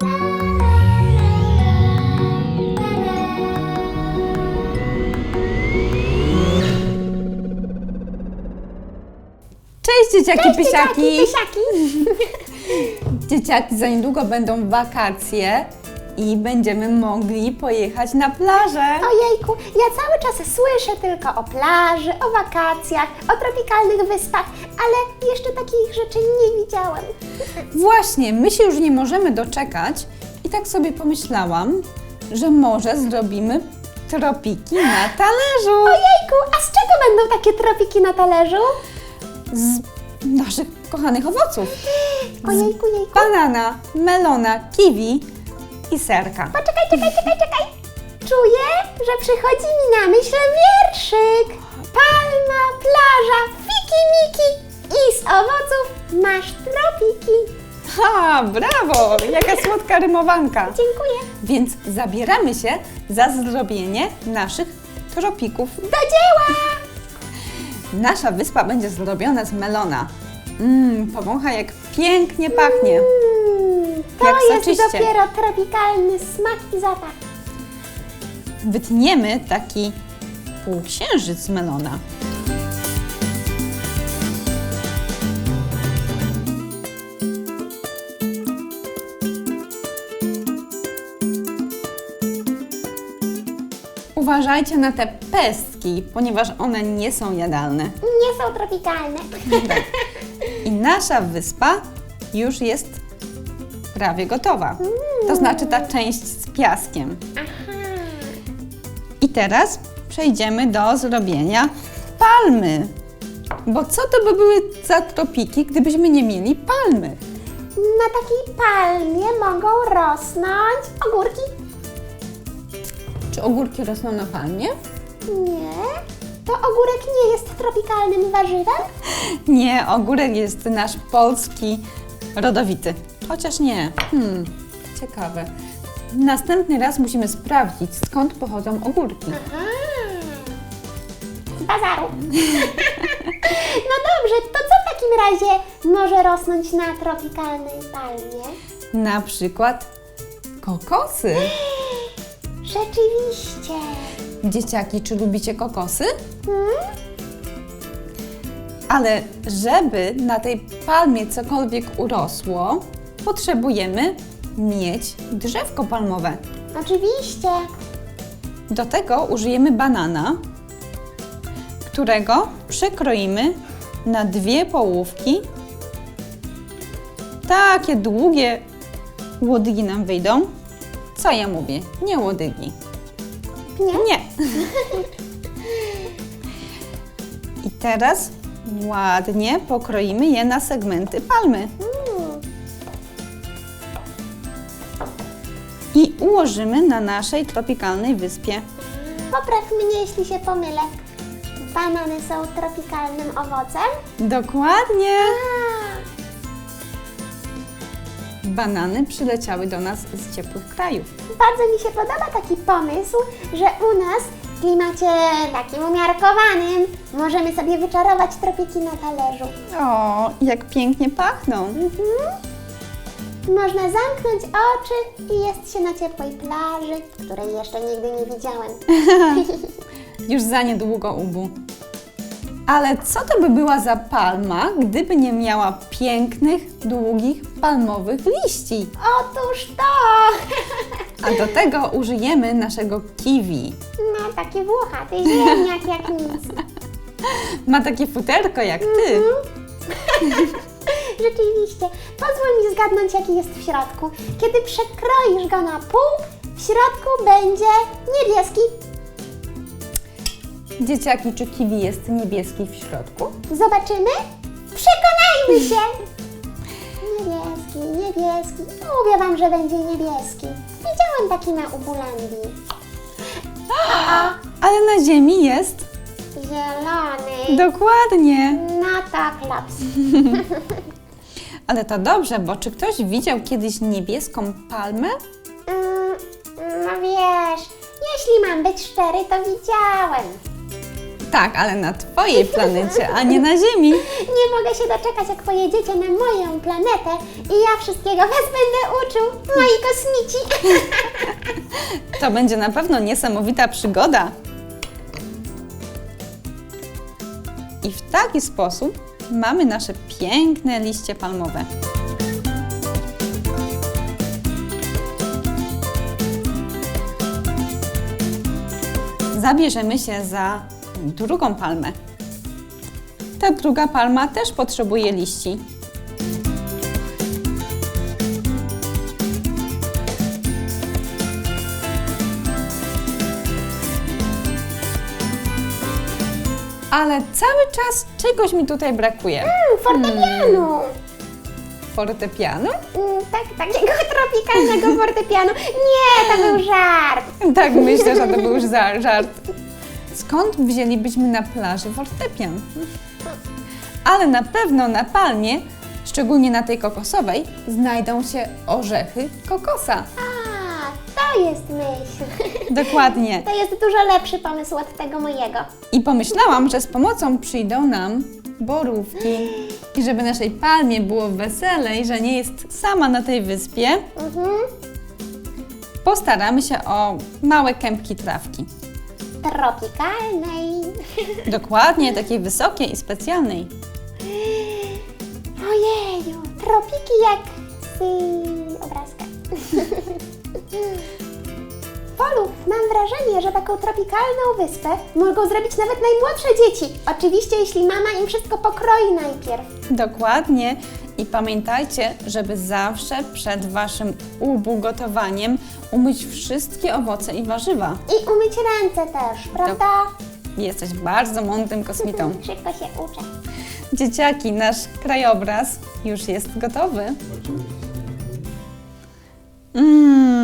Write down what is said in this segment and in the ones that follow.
Cześć dzieciaki! Pysiaki. Dzieciaki za niedługo będą wakacje i będziemy mogli pojechać na plażę. Ojejku, ja cały czas słyszę tylko o plaży, o wakacjach, o tropikalnych wyspach, ale jeszcze takich rzeczy nie widziałam. Właśnie, my się już nie możemy doczekać i tak sobie pomyślałam, że może zrobimy tropiki na talerzu Ojejku, a z czego będą takie tropiki na talerzu? z naszych kochanych owoców. Ojejku, jejku. Banana, melona, kiwi i serka. Poczekaj, czekaj, czekaj, czekaj. Czuję, że przychodzi mi na myśl wierszyk. Palma, plaża, fiki miki i z owoców masz tropiki. Ha, brawo! Jaka słodka rymowanka. Dziękuję. Więc zabieramy się za zrobienie naszych tropików. Do dzieła! Nasza wyspa będzie zrobiona z melona. Mmm, powącha jak pięknie pachnie. To Jak jest soczyście. dopiero tropikalny smak i zapach. Wytniemy taki półksiężyc melona. Uważajcie na te pestki, ponieważ one nie są jadalne. Nie są tropikalne. I nasza wyspa już jest prawie gotowa. To znaczy ta część z piaskiem. I teraz przejdziemy do zrobienia palmy. Bo co to by były za tropiki, gdybyśmy nie mieli palmy? Na takiej palmie mogą rosnąć ogórki. Czy ogórki rosną na palmie? Nie. To ogórek nie jest tropikalnym warzywem? Nie, ogórek jest nasz polski rodowity. Chociaż nie. Hmm, ciekawe. Następny raz musimy sprawdzić, skąd pochodzą ogórki. Z bazaru. no dobrze, to co w takim razie może rosnąć na tropikalnej palmie? Na przykład kokosy. Rzeczywiście. Dzieciaki, czy lubicie kokosy? Hmm? Ale żeby na tej palmie cokolwiek urosło, potrzebujemy mieć drzewko palmowe. Oczywiście. Do tego użyjemy banana, którego przekroimy na dwie połówki. Takie długie łodygi nam wyjdą. Co ja mówię? Nie łodygi. Nie? Nie. I teraz ładnie pokroimy je na segmenty palmy i ułożymy na naszej tropikalnej wyspie. Popraw mnie, jeśli się pomylę. Banany są tropikalnym owocem? Dokładnie. Banany przyleciały do nas z ciepłych krajów. bardzo mi się podoba taki pomysł, że u nas w klimacie takim umiarkowanym możemy sobie wyczarować tropiki na talerzu. O, jak pięknie pachną. Mhm. Można zamknąć oczy i jest się na ciepłej plaży, której jeszcze nigdy nie widziałem. Już za niedługo ubu. Ale co to by była za palma, gdyby nie miała pięknych, długich, palmowych liści? Otóż to! A do tego użyjemy naszego kiwi. No, taki włochaty ziemniak jak nic. Ma takie futerko jak ty. Rzeczywiście. Pozwól mi zgadnąć, jaki jest w środku. Kiedy przekroisz go na pół, w środku będzie niebieski. Dzieciaki, czy kiwi jest niebieski w środku? Zobaczymy? Przekonajmy się! Niebieski, niebieski. Mówię Wam, że będzie niebieski. Widziałam taki na Ubulandii. A, Ale na ziemi jest zielony. dokładnie. No to klops. Ale to dobrze, bo czy ktoś widział kiedyś niebieską palmę? Mm, no wiesz, jeśli mam być szczery, to widziałem. Tak, ale na Twojej planecie, a nie na Ziemi. Nie mogę się doczekać, jak pojedziecie na moją planetę i ja wszystkiego Was będę uczył, moi kosmici. To będzie na pewno niesamowita przygoda. I w taki sposób mamy nasze piękne liście palmowe. Zabierzemy się za drugą palmę. Ta druga palma też potrzebuje liści. Ale cały czas czegoś mi tutaj brakuje. Mm, fortepianu. Fortepianu? Mm, tak, takiego tropikalnego fortepianu. Nie, to był żart. Tak, myślę, że to był już za- żart. Skąd wzięlibyśmy na plaży fortepian? Ale na pewno na palmie, szczególnie na tej kokosowej, znajdą się orzechy kokosa. A, to jest myśl. Dokładnie. To jest dużo lepszy pomysł od tego mojego. I pomyślałam, że z pomocą przyjdą nam borówki. I żeby naszej palmie było weselej, że nie jest sama na tej wyspie, Mhm. postaramy się o małe kępki trawki. Tropikalnej. Dokładnie, takiej wysokiej i specjalnej. Ojeju, tropiki jak z y, obrazka. Polu, mam wrażenie, że taką tropikalną wyspę mogą zrobić nawet najmłodsze dzieci. Oczywiście, jeśli mama im wszystko pokroi najpierw. Dokładnie. I pamiętajcie, żeby zawsze przed Waszym ubugotowaniem umyć wszystkie owoce i warzywa. I umyć ręce też, prawda? Jesteś bardzo mądrym kosmitą. Szybko się uczę. Dzieciaki, nasz krajobraz już jest gotowy. Mmm,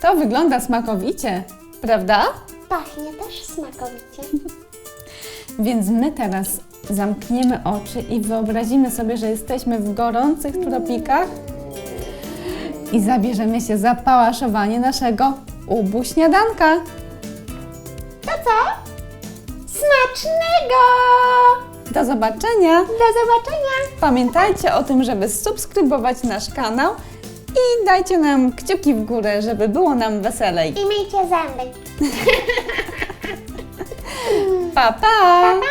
to wygląda smakowicie, prawda? Pachnie też smakowicie. Więc my teraz zamkniemy oczy i wyobrazimy sobie, że jesteśmy w gorących tropikach i zabierzemy się za pałaszowanie naszego ubu śniadanka. To co? Smacznego! Do zobaczenia! Do zobaczenia! Pamiętajcie o tym, żeby subskrybować nasz kanał i dajcie nam kciuki w górę, żeby było nam weselej. I myjcie zęby. Pa, pa! Pa!